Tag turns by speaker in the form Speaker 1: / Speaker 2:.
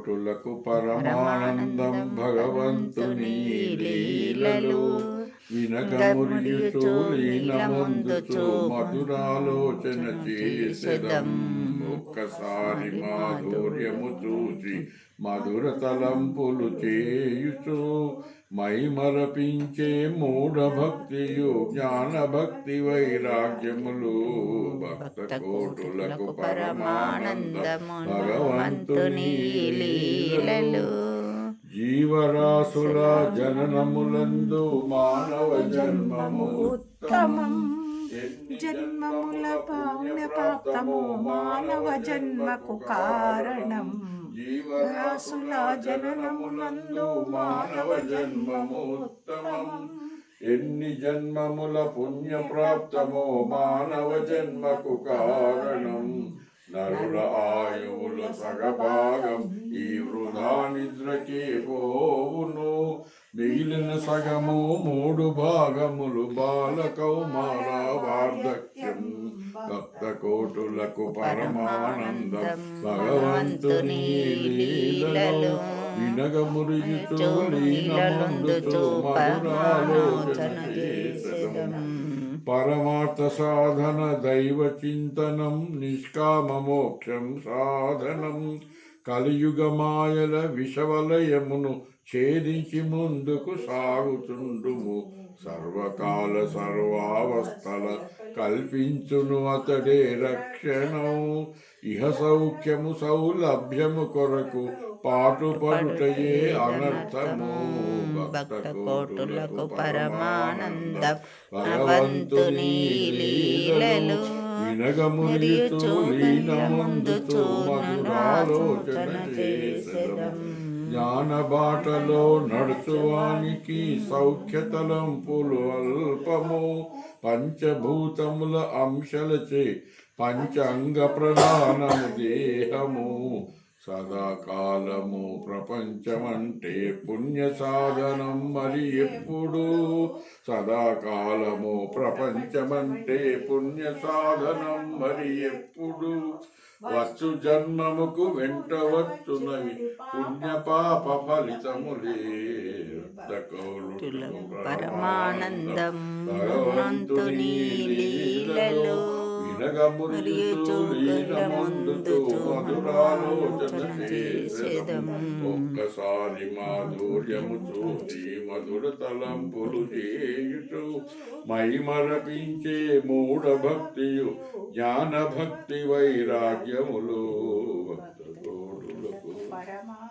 Speaker 1: కోటులకు పరమానందం భగవంతుని లీలలు. వినగమురియుచు లీనమందుచు మధురాలోచన చేసెదం. ఒక్కసారి మాధుర్యము చూసి మధుర తలంపులు చేయుచు మై మరపించే మూఢ భక్తియు జ్ఞాన భక్తి వైరాగ్యములు భక్త కోటులకు పరమానందము భగవంతుని లీలలు. జీవరాశుల జననములందు మానవ జన్మము
Speaker 2: ఉత్తమం. జన్మముల పావన పాపము మానవ జన్మకు కారణం.
Speaker 1: రాసుల జననమునందు మానవ జన్మము ఉత్తమం. ఎన్ని జన్మముల పుణ్య ప్రాప్తమో మానవ జన్మకు కారణం. నరుల ఆయువుల సగభాగం ఈ వృధా నిద్రకే పోవును. మిగిలిన సగము మూడు భాగములు బాల కౌమార వార్ధక్యం భక్త కోటులకు పరమానందం. భగవంతుని వినగ వినగమురియుచు లీనమందుచు మధురాలోచన చేసెదం. పరమార్థ సాధన దైవ చింతనం నిష్కామ మోక్షం సాధనం. కలియుగ మాయల విషవలయమును ఛేదించి ముందుకు సాగుతుండుము. సర్వకాల సర్వావస్థల కల్పించును అతడే రక్షణం ఇహ సౌఖ్యము సౌలభ్యము కొరకు పాటుపడుటయే అనర్థము.
Speaker 2: భక్త కోటులకు పరమానందం. భగవంతుని లీలలు
Speaker 1: వినగమురియుచు చేసెదం. జ్ఞాన బాటలో నడుచువానికి సౌఖ్యతలంపులు అల్పము. పంచభూతముల అంశలచే పంచాంగ ప్రధానము దేహము. సదాకాలము ప్రపంచమంటే పుణ్య సాధనం మరి ఎప్పుడు? సదాకాలము ప్రపంచమంటే పుణ్య సాధనం మరి ఎప్పుడు? వచ్చు జన్మముకు వెంట వచ్చునవి పుణ్య పాప ఫలితములే
Speaker 2: పరమానందం భగవంతుని
Speaker 1: మధురాలోచన. ఒక్కసారి మాధుర్యము చూసి మధుర తలంపులు చేయుచు మై మరపించే మూఢ భక్తియు జ్ఞాన భక్తి వైరాగ్యములు భక్త కోడులకు
Speaker 2: పరమానందం